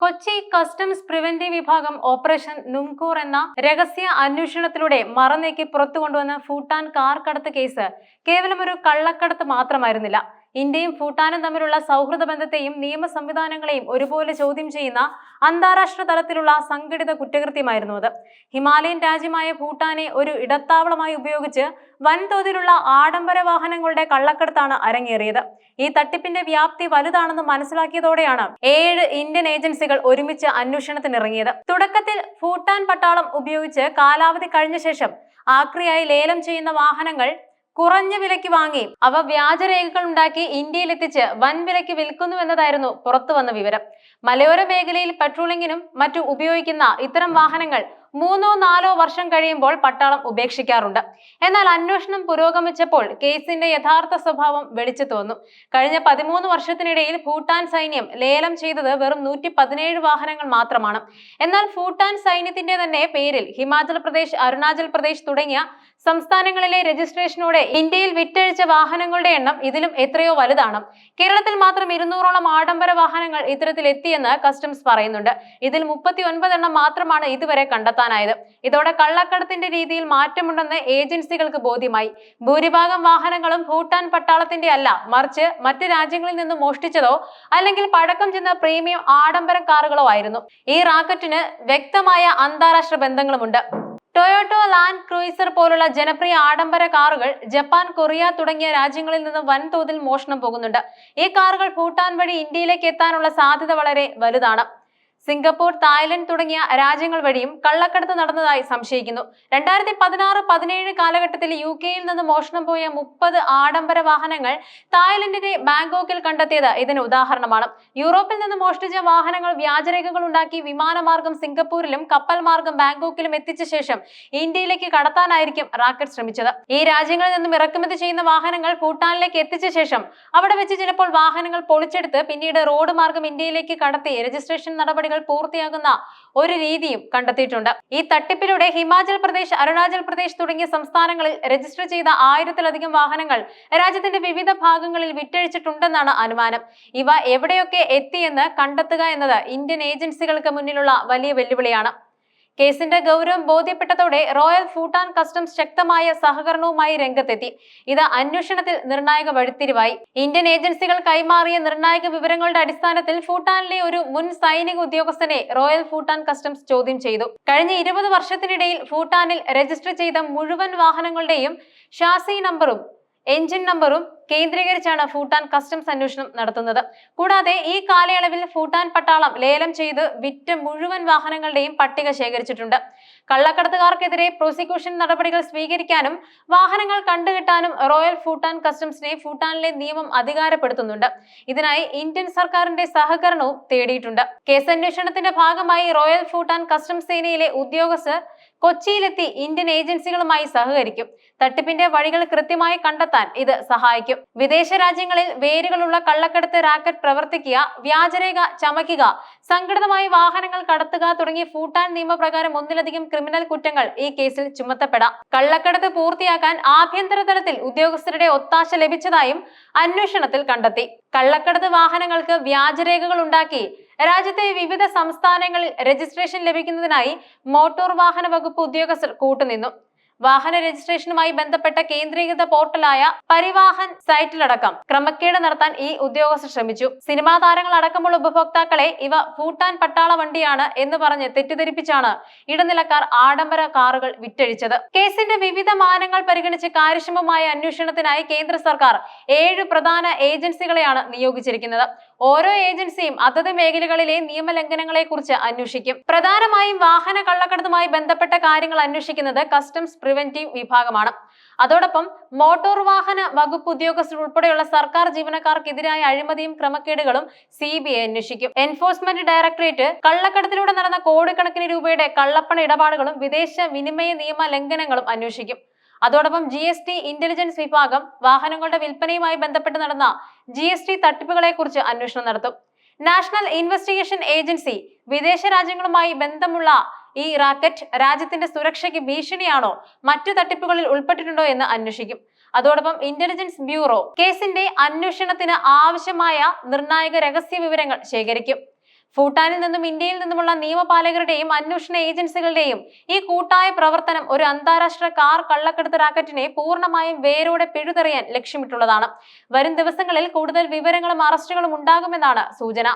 Kochi customs preventive വിഭാഗം operation Numkhor എന്ന രഹസ്യ അന്വേഷണത്തിലൂടെ മറനീക്കി പുറത്തു കൊണ്ടുവന്ന ഭൂട്ടാൻ കാർ കടത്ത് കേസ് കേവലം ഒരു കള്ളക്കടത്ത് മാത്രമായിരുന്നില്ല. ഇന്ത്യയും ഭൂട്ടാനും തമ്മിലുള്ള സൗഹൃദ ബന്ധത്തെയും നിയമ സംവിധാനങ്ങളെയും ഒരുപോലെ ചോദ്യം ചെയ്യുന്ന അന്താരാഷ്ട്ര തലത്തിലുള്ള സംഘടിത കുറ്റകൃത്യമായിരുന്നു അത്. ഹിമാലയൻ രാജ്യമായ ഭൂട്ടാനെ ഒരു ഇടത്താവളമായി ഉപയോഗിച്ച് വൻതോതിലുള്ള ആഡംബര വാഹനങ്ങളുടെ കള്ളക്കടത്താണ് അരങ്ങേറിയത്. ഈ തട്ടിപ്പിന്റെ വ്യാപ്തി വലുതാണെന്ന് മനസ്സിലാക്കിയതോടെയാണ് ഏഴ് ഇന്ത്യൻ ഏജൻസികൾ ഒരുമിച്ച് അന്വേഷണത്തിനിറങ്ങിയത്. തുടക്കത്തിൽ ഭൂട്ടാൻ പട്ടാളം ഉപയോഗിച്ച് കാലാവധി കഴിഞ്ഞ ശേഷം ആക്രിയായി ലേലം ചെയ്യുന്ന വാഹനങ്ങൾ കുറഞ്ഞ വിലയ്ക്ക് വാങ്ങി. അവ വ്യാജരേഖകൾ ഉണ്ടാക്കി ഇന്ത്യയിൽ എത്തിച്ച് വൻ വിലയ്ക്ക് വിൽക്കുന്നുവെന്നതായിരുന്നു പുറത്തു വന്ന വിവരം. മലയോര മേഖലയിൽ പെട്രോളിങ്ങിനും മറ്റു ഉപയോഗിക്കുന്ന ഇത്തരം വാഹനങ്ങൾ മൂന്നോ നാലോ വർഷം കഴിയുമ്പോൾ പട്ടാളം ഉപേക്ഷിക്കാറുണ്ട്. എന്നാൽ അന്വേഷണം പുരോഗമിച്ചപ്പോൾ കേസിന്റെ യഥാർത്ഥ സ്വഭാവം വെളിച്ചു തോന്നു. കഴിഞ്ഞ പതിമൂന്ന് വർഷത്തിനിടയിൽ ഭൂട്ടാൻ സൈന്യം ലേലം ചെയ്തത് വെറും നൂറ്റി പതിനേഴ് വാഹനങ്ങൾ മാത്രമാണ്. എന്നാൽ ഭൂട്ടാൻ സൈന്യത്തിന്റെ തന്നെ പേരിൽ ഹിമാചൽ പ്രദേശ് അരുണാചൽ പ്രദേശ് തുടങ്ങിയ സംസ്ഥാനങ്ങളിലെ രജിസ്ട്രേഷനോടെ ഇന്ത്യയിൽ വിറ്റഴിച്ച വാഹനങ്ങളുടെ എണ്ണം ഇതിലും എത്രയോ വലുതാണ്. കേരളത്തിൽ മാത്രം ഇരുന്നൂറോളം ആഡംബര വാഹനങ്ങൾ ഇത്തരത്തിൽ എത്തിയെന്ന് കസ്റ്റംസ് പറയുന്നുണ്ട്. ഇതിൽ മുപ്പത്തി എണ്ണം മാത്രമാണ് ഇതുവരെ കണ്ടെത്താനായത്. ഇതോടെ കള്ളക്കടത്തിന്റെ രീതിയിൽ മാറ്റമുണ്ടെന്ന് ഏജൻസികൾക്ക് ബോധ്യമായി. ഭൂരിഭാഗം വാഹനങ്ങളും ഭൂട്ടാൻ പട്ടാളത്തിന്റെ അല്ല. മറിച്ച് മറ്റ് രാജ്യങ്ങളിൽ നിന്ന് മോഷ്ടിച്ചതോ അല്ലെങ്കിൽ പഴക്കം ചെന്ന പ്രീമിയം ആഡംബര കാറുകളോ ആയിരുന്നു. ഈ റാക്കറ്റിന് വ്യക്തമായ അന്താരാഷ്ട്ര ബന്ധങ്ങളുമുണ്ട്. ടൊയോട്ടോ ലാൻഡ് ക്രൂയിസർ പോലുള്ള ജനപ്രിയ ആഡംബര കാറുകൾ ജപ്പാൻ കൊറിയ തുടങ്ങിയ രാജ്യങ്ങളിൽ നിന്ന് വൻതോതിൽ മോഷണം പോകുന്നുണ്ട്. ഈ കാറുകൾ ഭൂട്ടാൻ വഴി ഇന്ത്യയിലേക്ക് എത്താനുള്ള സാധ്യത വളരെ വലുതാണ്. സിംഗപ്പൂർ തായ്ലൻഡ് തുടങ്ങിയ രാജ്യങ്ങൾ വഴിയും കള്ളക്കടത്ത് നടന്നതായി സംശയിക്കുന്നു. രണ്ടായിരത്തി പതിനാറ് പതിനേഴ് കാലഘട്ടത്തിൽ യു കെയിൽ നിന്ന് മോഷണം പോയ മുപ്പത് ആഡംബര വാഹനങ്ങൾ തായ്ലൻഡിന്റെ ബാങ്കോക്കിൽ കണ്ടെത്തിയത് ഇതിന് ഉദാഹരണമാണ്. യൂറോപ്പിൽ നിന്ന് മോഷ്ടിച്ച വാഹനങ്ങൾ വ്യാജരേഖകൾ ഉണ്ടാക്കി വിമാനമാർഗം സിംഗപ്പൂരിലും കപ്പൽ മാർഗം ബാങ്കോക്കിലും എത്തിച്ച ശേഷം ഇന്ത്യയിലേക്ക് കടത്താനായിരിക്കും റാക്കറ്റ് ശ്രമിച്ചത്. ഈ രാജ്യങ്ങളിൽ നിന്നും ഇറക്കുമതി ചെയ്യുന്ന വാഹനങ്ങൾ ഭൂട്ടാനിലേക്ക് എത്തിച്ച ശേഷം അവിടെ വെച്ച് ചിലപ്പോൾ വാഹനങ്ങൾ പൊളിച്ചെടുത്ത് പിന്നീട് റോഡ് മാർഗം ഇന്ത്യയിലേക്ക് കടത്തി രജിസ്ട്രേഷൻ നടപടികൾ പൂർത്തിയാകുന്ന ഒരു രീതിയും കണ്ടെത്തിയിട്ടുണ്ട്. ഈ തട്ടിപ്പിലൂടെ ഹിമാചൽ പ്രദേശ് അരുണാചൽ പ്രദേശ് തുടങ്ങിയ സംസ്ഥാനങ്ങളിൽ രജിസ്റ്റർ ചെയ്ത ആയിരത്തിലധികം വാഹനങ്ങൾ രാജ്യത്തിന്റെ വിവിധ ഭാഗങ്ങളിൽ വിറ്റഴിച്ചിട്ടുണ്ടെന്നാണ് അനുമാനം. ഇവ എവിടെയൊക്കെ എത്തിയെന്ന് കണ്ടെത്തുക എന്നത് ഇന്ത്യൻ ഏജൻസികൾക്ക് മുന്നിലുള്ള വലിയ വെല്ലുവിളിയാണ്. കേസിന്റെ ഗൗരവം ബോധ്യപ്പെട്ടതോടെ റോയൽ ഭൂട്ടാൻ കസ്റ്റംസ് ശക്തമായ സഹകരണവുമായി രംഗത്തെത്തി. ഇത് അന്വേഷണത്തിൽ നിർണായക വഴിത്തിരിവായി. ഇന്ത്യൻ ഏജൻസികൾ കൈമാറിയ നിർണായക വിവരങ്ങളുടെ അടിസ്ഥാനത്തിൽ ഭൂട്ടാനിലെ ഒരു മുൻ സൈനിക ഉദ്യോഗസ്ഥനെ റോയൽ ഭൂട്ടാൻ കസ്റ്റംസ് ചോദ്യം ചെയ്തു. കഴിഞ്ഞ ഇരുപത് വർഷത്തിനിടയിൽ ഭൂട്ടാനിൽ രജിസ്റ്റർ ചെയ്ത മുഴുവൻ വാഹനങ്ങളുടെയും ഷാസി നമ്പറും എഞ്ചിൻ നമ്പറും കേന്ദ്രീകരിച്ചാണ് ഭൂട്ടാൻ കസ്റ്റംസ് അന്വേഷണം നടത്തുന്നത്. കൂടാതെ ഈ കാലയളവിൽ ഭൂട്ടാൻ പട്ടാളം ലേലം ചെയ്ത് വിറ്റ മുഴുവൻ വാഹനങ്ങളുടെയും പട്ടിക ശേഖരിച്ചിട്ടുണ്ട്. കള്ളക്കടത്തുകാർക്കെതിരെ പ്രോസിക്യൂഷൻ നടപടികൾ സ്വീകരിക്കാനും വാഹനങ്ങൾ കണ്ടുകിട്ടാനും റോയൽ ഭൂട്ടാൻ കസ്റ്റംസിനെ ഭൂട്ടാനിലെ നിയമം അധികാരപ്പെടുത്തുന്നുണ്ട്. ഇതിനായി ഇന്ത്യൻ സർക്കാരിന്റെ സഹകരണവും തേടിയിട്ടുണ്ട്. കേസന്വേഷണത്തിന്റെ ഭാഗമായി റോയൽ ഭൂട്ടാൻ കസ്റ്റംസ് സേനയിലെ ഉദ്യോഗസ്ഥർ കൊച്ചിയിലെത്തി ഇന്ത്യൻ ഏജൻസികളുമായി സഹകരിക്കും. തട്ടിപ്പിന്റെ വഴികൾ കൃത്യമായി കണ്ടെത്താൻ ഇത് സഹായിക്കും. വിദേശ രാജ്യങ്ങളിൽ വേരുകളുള്ള കള്ളക്കടത്ത് റാക്കറ്റ് പ്രവർത്തിക്കുക വ്യാജരേഖ ചമയ്ക്കുക സംഘടിതമായി വാഹനങ്ങൾ കടത്തുക തുടങ്ങി ഭൂട്ടാൻ നിയമപ്രകാരം ഒന്നിലധികം ക്രിമിനൽ കുറ്റങ്ങൾ ഈ കേസിൽ ചുമത്തപ്പെടാം. കള്ളക്കടത്ത് പൂർത്തിയാക്കാൻ ആഭ്യന്തര തലത്തിൽ ഉദ്യോഗസ്ഥരുടെ ഒത്താശ ലഭിച്ചതായും അന്വേഷണത്തിൽ കണ്ടെത്തി. കള്ളക്കടത്ത് വാഹനങ്ങൾക്ക് വ്യാജരേഖകൾ ഉണ്ടാക്കി രാജ്യത്തെ വിവിധ സംസ്ഥാനങ്ങളിൽ രജിസ്ട്രേഷൻ ലഭിക്കുന്നതിനായി മോട്ടോർ വാഹന വകുപ്പ് ഉദ്യോഗസ്ഥർ കൂട്ടുനിന്നു. വാഹന രജിസ്ട്രേഷനുമായി ബന്ധപ്പെട്ട കേന്ദ്രീകൃത പോർട്ടലായ പരിവാഹൻ സൈറ്റിലടക്കം ക്രമക്കേട് നടത്താൻ ഈ ഉദ്യോഗസ്ഥർ ശ്രമിച്ചു. സിനിമാ താരങ്ങൾ അടക്കമുള്ള ഉപഭോക്താക്കളെ ഇവ ഭൂട്ടാൻ പട്ടാള വണ്ടിയാണ് എന്ന് പറഞ്ഞ് തെറ്റിദ്ധരിപ്പിച്ചാണ് ഇടനിലക്കാർ ആഡംബര കാറുകൾ വിറ്റഴിച്ചത്. കേസിന്റെ വിവിധ മാനങ്ങൾ പരിഗണിച്ച് കാര്യക്ഷമമായ അന്വേഷണത്തിനായി കേന്ദ്ര സർക്കാർ ഏഴ് പ്രധാന ഏജൻസികളെയാണ് നിയോഗിച്ചിരിക്കുന്നത്. ഓരോ ഏജൻസിയും അതത് മേഖലകളിലെ നിയമലംഘനങ്ങളെ കുറിച്ച് അന്വേഷിക്കും. പ്രധാനമായും വാഹന കള്ളക്കടത്തുമായി ബന്ധപ്പെട്ട കാര്യങ്ങൾ അന്വേഷിക്കുന്നത് കസ്റ്റംസ് പ്രിവെന്റീവ് വിഭാഗമാണ്. അതോടൊപ്പം മോട്ടോർ വാഹന വകുപ്പ് ഉദ്യോഗസ്ഥർ ഉൾപ്പെടെയുള്ള സർക്കാർ ജീവനക്കാർക്കെതിരായ അഴിമതിയും ക്രമക്കേടുകളും സി ബി ഐ അന്വേഷിക്കും. എൻഫോഴ്സ്മെന്റ് ഡയറക്ടറേറ്റ് കള്ളക്കടത്തിലൂടെ നടന്ന കോടിക്കണക്കിന് രൂപയുടെ കള്ളപ്പണ ഇടപാടുകളും വിദേശ വിനിമയ നിയമ ലംഘനങ്ങളും അന്വേഷിക്കും. അതോടൊപ്പം ജി എസ് ടി ഇന്റലിജൻസ് വിഭാഗം വാഹനങ്ങളുടെ വിൽപ്പനയുമായി ബന്ധപ്പെട്ട് നടന്ന ജി എസ് ടി തട്ടിപ്പുകളെ കുറിച്ച് അന്വേഷണം നടത്തും. നാഷണൽ ഇൻവെസ്റ്റിഗേഷൻ ഏജൻസി വിദേശ രാജ്യങ്ങളുമായി ബന്ധമുള്ള ഈ റാക്കറ്റ് രാജ്യത്തിന്റെ സുരക്ഷയ്ക്ക് ഭീഷണിയാണോ മറ്റു തട്ടിപ്പുകളിൽ ഉൾപ്പെട്ടിട്ടുണ്ടോ എന്ന് അന്വേഷിക്കും. അതോടൊപ്പം ഇന്റലിജൻസ് ബ്യൂറോ കേസിന്റെ അന്വേഷണത്തിന് ആവശ്യമായ നിർണായക രഹസ്യ വിവരങ്ങൾ ശേഖരിക്കും. ഭൂട്ടാനിൽ നിന്നും ഇന്ത്യയിൽ നിന്നുമുള്ള നിയമപാലകരുടെയും അന്വേഷണ ഏജൻസികളുടെയും ഈ കൂട്ടായ പ്രവർത്തനം ഒരു അന്താരാഷ്ട്ര കാർ കള്ളക്കടത്ത് റാക്കറ്റിനെ പൂർണമായും വേരോടെ പിഴുതെറിയാൻ ലക്ഷ്യമിട്ടുള്ളതാണ്. വരും ദിവസങ്ങളിൽ കൂടുതൽ വിവരങ്ങളും അറസ്റ്റുകളും ഉണ്ടാകുമെന്നാണ് സൂചന.